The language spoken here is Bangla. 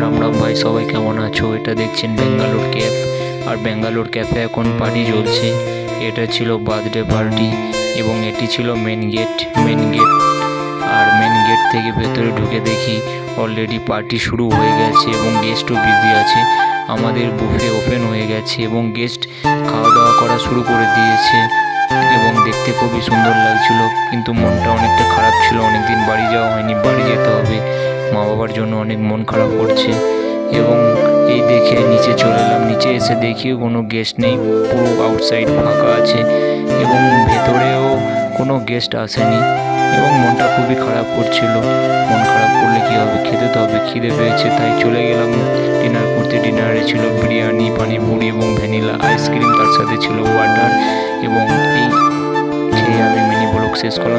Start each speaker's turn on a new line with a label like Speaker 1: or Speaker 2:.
Speaker 1: রাম রাম ভাই, সবাই কেমন আছো? এটা দেখছেন বেঙ্গালোর ক্যাফ আর বেঙ্গালোর ক্যাফে এখন পার্টি চলছে। এটা ছিল বার্থডে পার্টি এবং এটি ছিল মেন গেট মেন গেট আর মেন গেট থেকে ভেতরে ঢুকে দেখি অলরেডি পার্টি শুরু হয়ে গেছে এবং গেস্টও বিজি আছে। আমাদের বুফে ওপেন হয়ে গেছে এবং গেস্ট খাওয়া দাওয়া করা শুরু করে দিয়েছে এবং খুবই সুন্দর লাগছিল, কিন্তু মনটা অনেকটা খারাপ ছিল। অনেকদিন বাড়ি যাওয়া হয়নি, বাড়ি যেতে হবে। মা বাবার জন্য অনেক মন খারাপ করছে এবং এই দেখে নিচে চলে এলাম। নিচে এসে দেখিও কোনো গেস্ট নেই, পুরো আউটসাইড ফাঁকা আছে এবং ভেতরেও কোনো গেস্ট আসেনি এবং মনটা খুবই খারাপ করছিল। মন খারাপ করলে কী হবে? খেতে তো হবে, খিদে পেয়েছে, তাই চলে গেলাম। ডিনার করতে ডিনারে ছিল বিরিয়ানি, পানিপুরি এবং ভ্যানিলা আইসক্রিম তার সাথে ছিল ওয়াটার এবং এই Luxes con